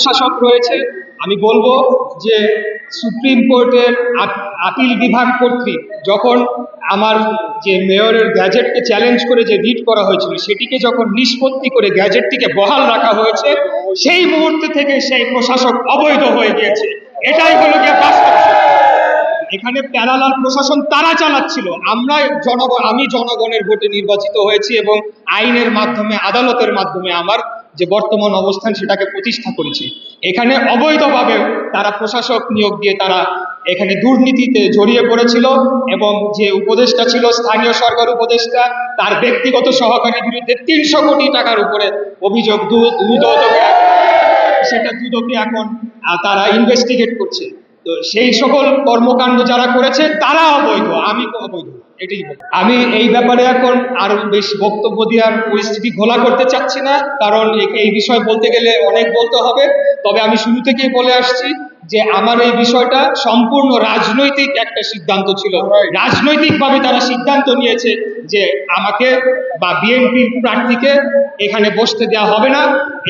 প্রশাসক রয়েছে। আমি বলব যে সুপ্রিম কোর্টের আপিল বিভাগ কর্তৃক যখন আমার যে মেয়রের গ্যাজেটকে চ্যালেঞ্জ করে যে রিট করা হয়েছিল, সেটিকে যখন নিষ্পত্তি করে গ্যাজেটটিকে বহাল রাখা হয়েছে, সেই মুহূর্তে থেকে সেই প্রশাসক অবৈধ হয়ে গিয়েছে। এটাই হলো গিয়ে বাস্তব। এখানে প্যারালাল প্রশাসন তারা চালাচ্ছিল। আমরা জনগণ আমি জনগণের ভোটে নির্বাচিত হয়েছি এবং আইনের মাধ্যমে, আদালতের মাধ্যমে আমার যে বর্তমান অবস্থান সেটাকে প্রতিষ্ঠা করেছে। এখানে অবৈধভাবে তারা প্রশাসক নিয়োগ দিয়ে তারা এখানে দুর্নীতিতে জড়িয়ে পড়েছিল এবং যে উপদেষ্টা ছিল, স্থানীয় সরকার উপদেষ্টা, তার ব্যক্তিগত সহকারীর বিরুদ্ধে তিনশো কোটি টাকার উপরে অভিযোগ সেটা দুদকে এখন তারা ইনভেস্টিগেট করছে। তো সেই সকল কর্মকাণ্ড যারা করেছে, তারা অবৈধ, আমি অবৈধ। এটাই আমি এই ব্যাপারে এখন আরও বেশি বক্তব্য দেওয়ার পরিস্থিতি ঘোলা করতে চাচ্ছি না কারণ এই বিষয় বলতে গেলে অনেক বলতে হবে। তবে আমি শুরু থেকেই বলে আসছি যে আমার এই বিষয়টা সম্পূর্ণ রাজনৈতিক একটা সিদ্ধান্ত ছিল। রাজনৈতিকভাবে তারা সিদ্ধান্ত নিয়েছে যে আমাকে বা বিএনপি প্রার্থীকে এখানে বসতে দেওয়া হবে না।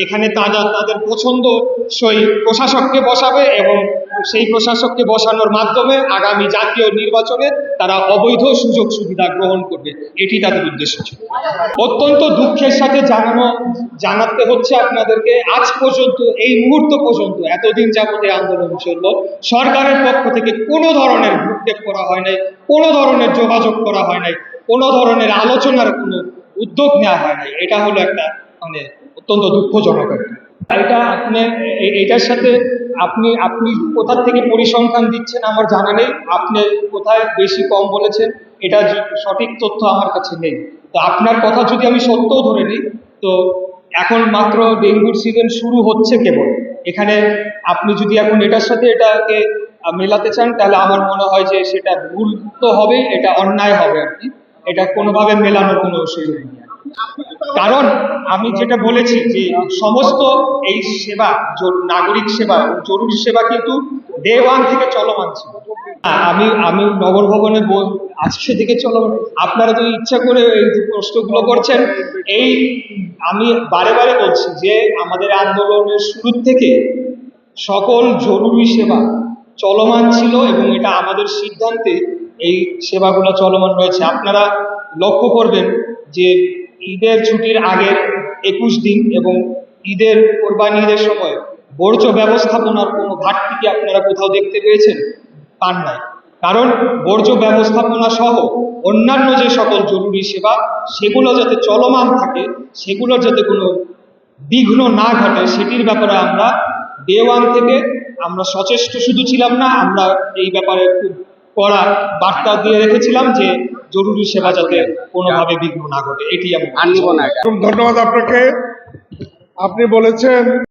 এখানে তারা তাদের পছন্দ সই প্রশাসককে বসাবে এবং সেই প্রশাসককে বসানোর মাধ্যমে আগামী জাতীয় নির্বাচনে তারা অবৈধ সুযোগ সুবিধা গ্রহণ করবে। এটি তাদের উদ্দেশ্য ছিল। অত্যন্ত দুঃখের সাথে জানানো, জানাতে হচ্ছে আপনাদেরকে, আজ পর্যন্ত, এই মুহূর্ত পর্যন্ত, এতদিন যাবত এই আন্দোলন চলল। সরকারের পক্ষ থেকে কোনো ধরনের ভূক্ষেপ করা হয় নাই, কোনো ধরনের যোগাযোগ করা হয় নাই, কোনো ধরনের আলোচনার কোনো উদ্যোগ নেওয়া হয় নাই। এটা হলো একটা মানে অত্যন্ত দুঃখজনক একটা। এটা আপনি এটার সাথে আপনি আপনি কোথা থেকে পরিসংখ্যান দিচ্ছেন আমার জানা নেই। আপনি কোথায় বেশি কম বলেছেন, এটা সঠিক তথ্য আমার কাছে নেই। তো আপনার কথা যদি আমি সত্যও ধরে নিই, তো এখন মাত্র ডেঙ্গুর সিজন শুরু হচ্ছে কেবল। এখানে আপনি যদি এখন এটার সাথে এটাকে মেলাতে চান, তাহলে আমার মনে হয় যে সেটা ভুল তো হবে এটা অন্যায় হবে আর কি। এটা কোনোভাবে মেলানোর কোনো সুযোগ নেই। কারণ আমি যেটা বলেছি যে সমস্ত এই সেবা নাগরিক সেবা জরুরি সেবা কিন্তু ডে ওয়ান থেকে চলমান ছিল। হ্যাঁ, আমি আমি নগর ভবনে আজকে থেকে চলমান। আপনারা যদি ইচ্ছা করে এই প্রশ্নগুলো করছেন এই আমি বারে বারে বলছি যে আমাদের আন্দোলনের শুরু থেকে সকল জরুরি সেবা চলমান ছিল এবং এটা আমাদের সিদ্ধান্তে এই সেবাগুলো চলমান রয়েছে। আপনারা লক্ষ্য করবেন যে ঈদের ছুটির আগের একুশ দিন এবং ঈদের কোরবানি ঈদের সময় বর্জ্য ব্যবস্থাপনার কোনো ঘাটতি কি আপনারা কোথাও দেখতে পেয়েছেন? পান নাই। কারণ বর্জ্য ব্যবস্থাপনা সহ অন্যান্য যে সকল জরুরি সেবা, সেগুলো যাতে চলমান থাকে, সেগুলো যাতে কোনো বিঘ্ন না ঘটে, সেটির ব্যাপারে আমরা ডে ওয়ান থেকে আমরা সচেষ্ট শুধু ছিলাম না, আমরা এই ব্যাপারে খুব কড়া বার্তা দিয়ে রেখেছিলাম যে জরুরি সেবা যাতে কোনোভাবে বিঘ্ন না ঘটে এটি আমি ধন্যবাদ আপনাকে। আপনি বলেছেন